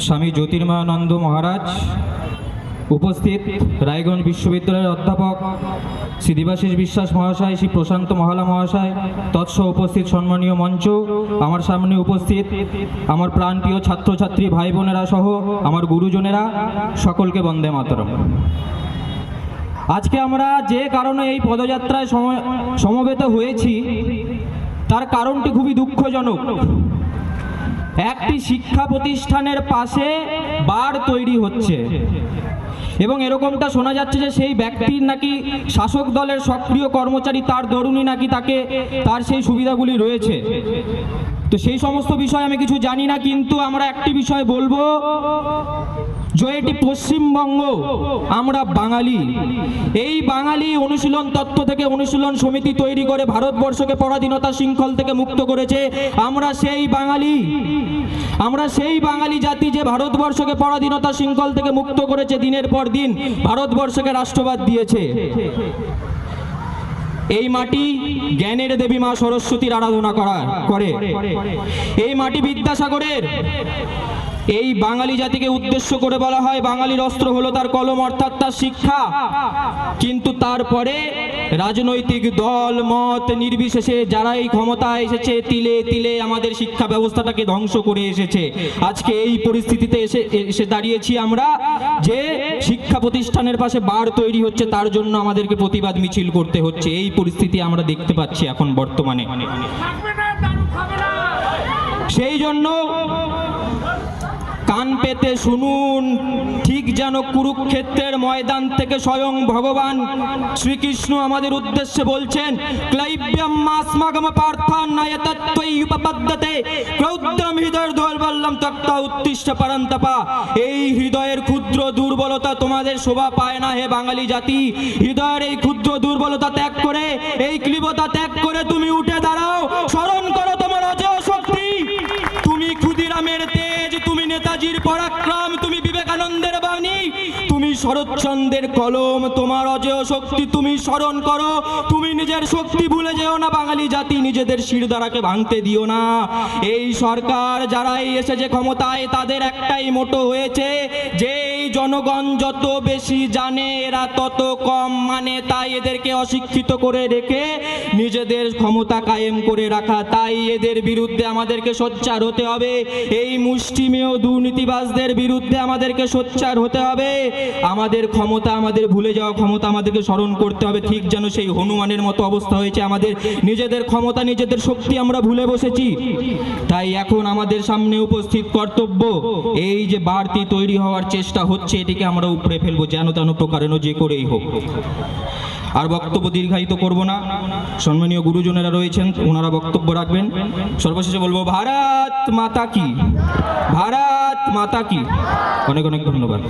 স্বামী জ্যোতির্ময়ানন্দ মহারাজ, উপস্থিত রায়গঞ্জ বিশ্ববিদ্যালয়ের অধ্যাপক শ্রী দেবাশিস বিশ্বাস মহাশয়, শ্রী প্রশান্ত মহালা মহাশয় তৎস উপস্থিত সম্মানীয় মঞ্চ, আমার সামনে উপস্থিত আমার প্রাণপ্রিয় ছাত্রছাত্রী ভাই বোনেরা সহ আমার গুরুজনেরা, সকলকে বন্দে মাতরম। আজকে আমরা যে কারণে এই পদযাত্রায় সম- সমবেত হয়েছি, তার কারণটি খুবই দুঃখজনক। একটি শিক্ষা প্রতিষ্ঠানের পাশে বার তৈরি হচ্ছে। এবং এরকমটা শোনা যাচ্ছে যে সেই ব্যক্তির নাকি শাসক দলের সক্রিয় কর্মচারী তার দরুনই নাকি তাকে তার সেই সুবিধাগুলি রয়েছে। তো সেই সমস্ত বিষয় আমি কিছু জানি না, কিন্তু আমরা একটি বিষয় বলব। যে এটি পশ্চিমবঙ্গ, আমরা বাঙালি। এই বাঙালি অনুশীলন তত্ত্ব থেকে অনুশীলন সমিতি তৈরি করে ভারতবর্ষকে পরাধীনতা শৃঙ্খল থেকে মুক্ত করেছে। আমরা সেই বাঙালি। আমরা সেই বাঙালি জাতি যে ভারতবর্ষকে পরাধীনতা শৃঙ্খল থেকে মুক্ত করেছে দিনের পর দিন, ভারতবর্ষকে রাষ্ট্রবাদ দিয়েছে। এই মাটি জ্ঞানের দেবী মা সরস্বতীর আরাধনা করা করে। এই মাটি বিদ্যাসাগরের এই বাঙালি জাতিকে উদ্দেশ্য করে বলা হয়, বাঙালির অস্ত্র হলো তার কলম, অর্থাৎ তার শিক্ষা। কিন্তু তারপরে রাজনৈতিক দল, মত নির্বিশেষে যারা এই ক্ষমতায় এসেছে, তিলে তিলে আমাদের শিক্ষা ব্যবস্থাটাকে ধ্বংস করে এসেছে। আজকে এই পরিস্থিতিতে এসে এসে দাঁড়িয়েছি আমরা যে শিক্ষা প্রতিষ্ঠানের পাশে বার তৈরি হচ্ছে, তার জন্য আমাদেরকে প্রতিবাদ মিছিল করতে হচ্ছে। এই পরিস্থিতি আমরা দেখতে পাচ্ছি এখন বর্তমানে। সেই জন্য কান পেতে শুনুন, ঠিক যেন কুরুক্ষেত্রের ময়দান থেকে স্বয়ং ভগবান শ্রীকৃষ্ণ আমাদের উদ্দেশ্যে বলছেন, ক্লৈব্যম মাসমাগম পার্থান নয়তত্ত্বই উপপদ্যতে, ক্রৌদ্রম হৃদয়ের দৌর্বল্যম তক্তা উত্তিষ্ঠ পরন্তপা। এই হৃদয়ের ক্ষুদ্র দুর্বলতা তোমাদের শোভা পায় না হে বাঙালি জাতি। হৃদয়ের এই ক্ষুদ্র দুর্বলতা ত্যাগ করে, এই ক্লিবতা ত্যাগ করে তুমি উঠে দাঁড়াও। পরাক্রম তুমি বিবেকানন্দের বাণী। তুমি শরৎচন্দ্রের কলম, তোমার অজেয় শক্তি তুমি স্মরণ করো। তুমি নিজের শক্তি ভুলে যেও না, বাঙালি জাতি নিজেদের শিরদারাকে ভাঙতে দিও না। এই সরকার যারাই এসেছে ক্ষমতায়, তাদের একটাই মোটো হয়েছে যে জনগণ যত বেশি জানে, এরা তত কম মানে তাই এদেরকে অশিক্ষিত করে রেখে নিজেদের ক্ষমতা কায়েম করে রাখা, তাই এদের বিরুদ্ধে আমাদেরকে সোচ্চার হতে হবে। এই মুষ্টিমেয় দুর্নীতিবাজদের বিরুদ্ধে আমাদেরকে সোচ্চার হতে হবে। আমাদের ক্ষমতা, আমাদের ভুলে যাওয়া ক্ষমতা আমাদেরকে স্মরণ করতে হবে। ঠিক যেন সেই হনুমানের মতো অবস্থা হয়েছে আমাদের। নিজেদের ক্ষমতা, নিজেদের শক্তি আমরা ভুলে বসেছি। তাই এখন আমাদের সামনে উপস্থিত কর্তব্য, এই যে বাড়তি তৈরি হওয়ার চেষ্টা হচ্ছে, এটিকে আমরা উপড়ে ফেলব, যেন তেন প্রকারেণ যে করেই হোক। আর বক্তব্য দীর্ঘায়িত করব না। সম্মানীয় গুরুজনেরা রয়েছেন, ওনারা বক্তব্য রাখবেন। সর্বশেষে বলব, ভারত মাতা কি? ভারত মাতা কি? অনেক অনেক ধন্যবাদ।